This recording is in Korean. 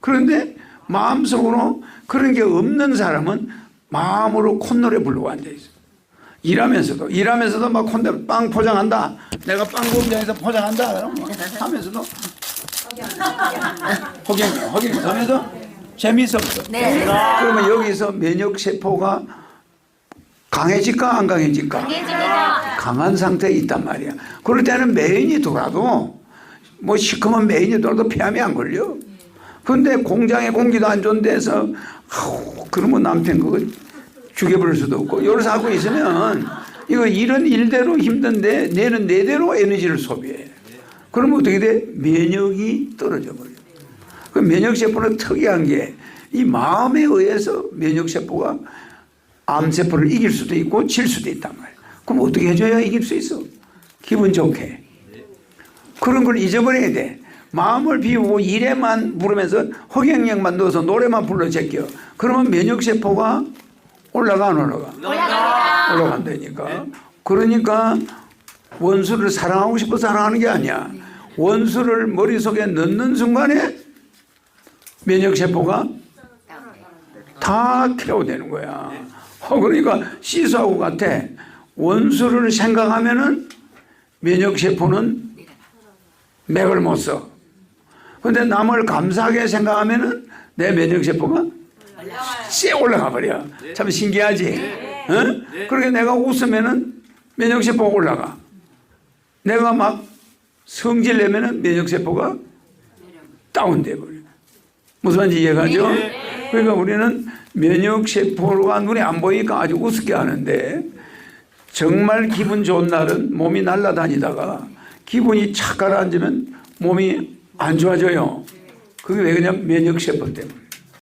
그런데 마음속으로 그런 게 없는 사람은 마음으로 콧노래 부르고 앉아 있어. 일하면서도 일하면서도 막 콧노래 빵 포장한다. 내가 빵 공장에서 포장한다. 하면서도 허경 허경 하면서 재미있어. 네. 그러면 여기서 면역 세포가 강해질까 안 강해질까? 강해집니다. 강한 상태에 있단 말이야. 그럴 때는 메인이 돌아도 뭐 시커먼 메인이 돌아도 폐암이 안 걸려. 근데 공장에 공기도 안 좋은 데서 아우, 그러면 남편 그거 죽여버릴 수도 없고 요래서 하고 있으면 이거 이런 일대로 힘든데 내는 내대로 에너지를 소비해. 그러면 어떻게 돼? 면역이 떨어져 버려. 그 면역세포는 특이한 게 이 마음에 의해서 면역세포가 암세포를 이길 수도 있고 질 수도 있단 말이에요. 그럼 어떻게 해줘야 이길 수 있어? 기분 좋게. 그런 걸 잊어버려야 돼. 마음을 비우고 일에만 부르면서 허경영만 넣어서 노래만 불러 제껴. 그러면 면역세포가 올라가 안 올라가? 올라갑니다. 올라간다니까. 그러니까 원수를 사랑하고 싶어 사랑하는 게 아니야. 원수를 머릿속에 넣는 순간에 면역세포가 다 케어되는 거야. 어, 그러니까 시소하고 같아. 원수를 생각하면은 면역세포는 맥을 못 써. 근데 남을 감사하게 생각하면은 내 면역세포가 쎄 올라가 버려. 참 신기하지? 응? 그렇게 내가 웃으면은 면역세포가 올라가. 내가 막 성질 내면은 면역세포가 다운돼 버려. 무슨 말인지 이해가죠? 그러니까 우리는 면역세포가 눈에 안 보이니까 아주 우습게 하는데 정말 기분 좋은 날은 몸이 날아다니다가 기분이 착 가라앉으면 몸이 안 좋아져요. 그게 왜 그냥 면역 세포 때문에.